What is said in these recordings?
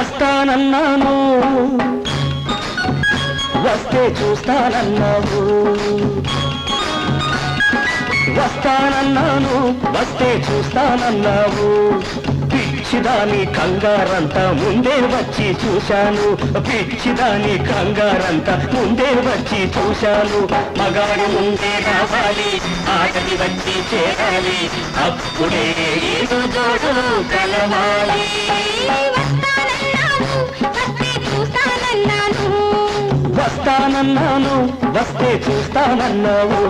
వస్తానన్నాను వస్తే చూస్తానన్నావు. వస్తానన్నాను వస్తే చూస్తానన్నావు. పిచ్చిదాని కంగారంతా ముందే వచ్చి చూశాను. పిచ్చిదాని కంగారంతా ముందే వచ్చి చూశాను. మగాడి ముందే రావాలి ఆటకి వచ్చి చేరాలి. అప్పుడే ఏదో జోడు కలవాలి. వస్తానన్నాను వస్తే చూస్తానన్నావు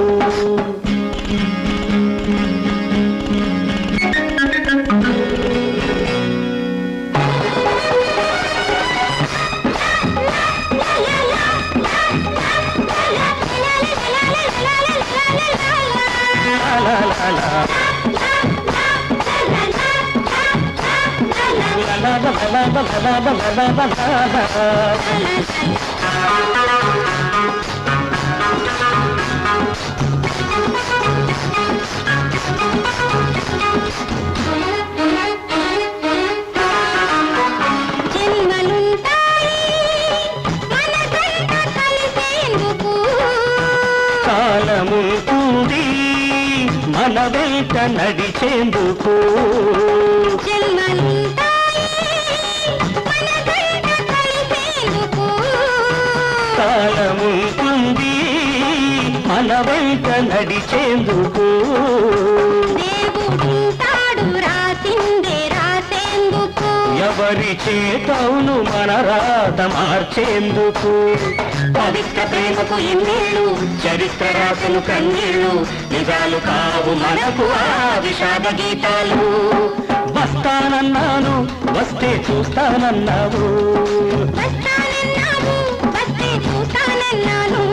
లా లా లా లా. లా లా లా లా లా లా మన వెంట నడిచేందుకు. కాలముంది మన వెంట నడిచేందుకు. దేవుడుంటాడు రాసిందే రాసేందుకు ఎవరి చేతవును మన రాత మార్చేందుకు? పవిత్ర ప్రేమకు ఇన్నేళ్ళు చరిత్ర రాసులు కన్నీళ్ళు నిజాలు కావు మనకు ఆ విషాద గీతాలు. వస్తానన్నాను వస్తే చూస్తానన్నావు. వస్తానన్నావు వస్తే చూస్తానన్నాను.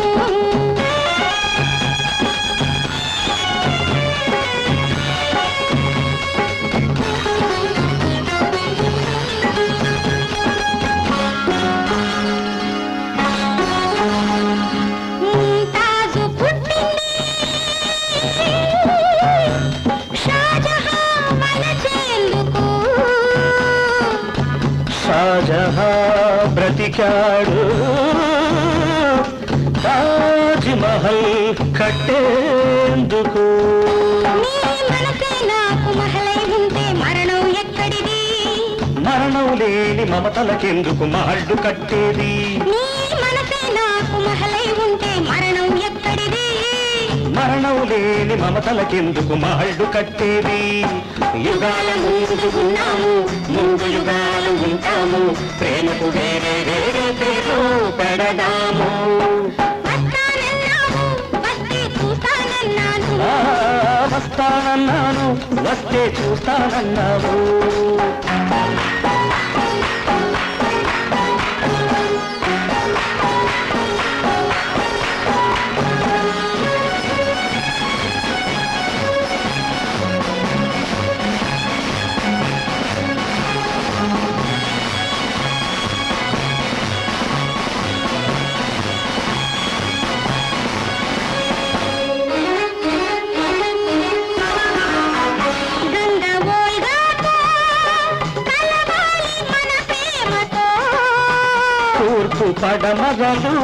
రాజహ బ్రతికాడు. తాజ్ మహల్ కట్టేందుకు మరణం లేని మమతలకెందుకు మహళ్ళు కట్టేది? నీ మరణం లేని మమతలకెందుకు మహల్లు కట్టేది? యుగాల ముందు ఉన్నాము ముందు యుగాలు ఉంటాము ప్రేమకు వేరే వేరే పేరు పెడదాము. వస్తానన్నాను వస్తే చూస్తానన్నావు. పడమగలు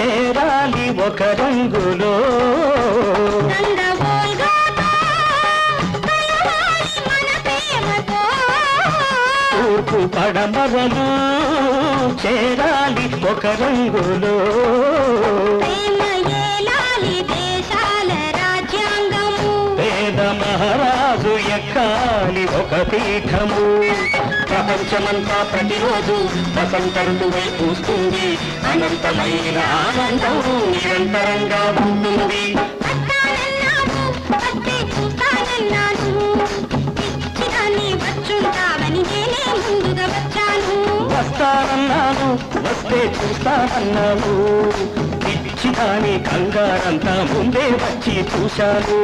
చేరాలి ఒక రంగులో. తూర్పు పడమరలు చేరాలి ఒక రంగులో. పేద మహారాజు ఎక్కాలి ఒక పీఠము. ప్రపంచమంతా ప్రతిరోజు వసంత ఋతువై పూస్తుంది అనంతమైన ఆనందం నిరంతరంగా ఉంటుంది. వస్తానన్నాను వస్తే చూస్తానన్నాను. ఇచ్చిదాని కంగారంతా ముందే వచ్చి చూశాను.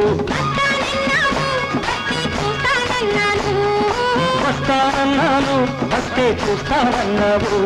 చూస్తానన్నాను అస్తే చూస్తానన్నావు.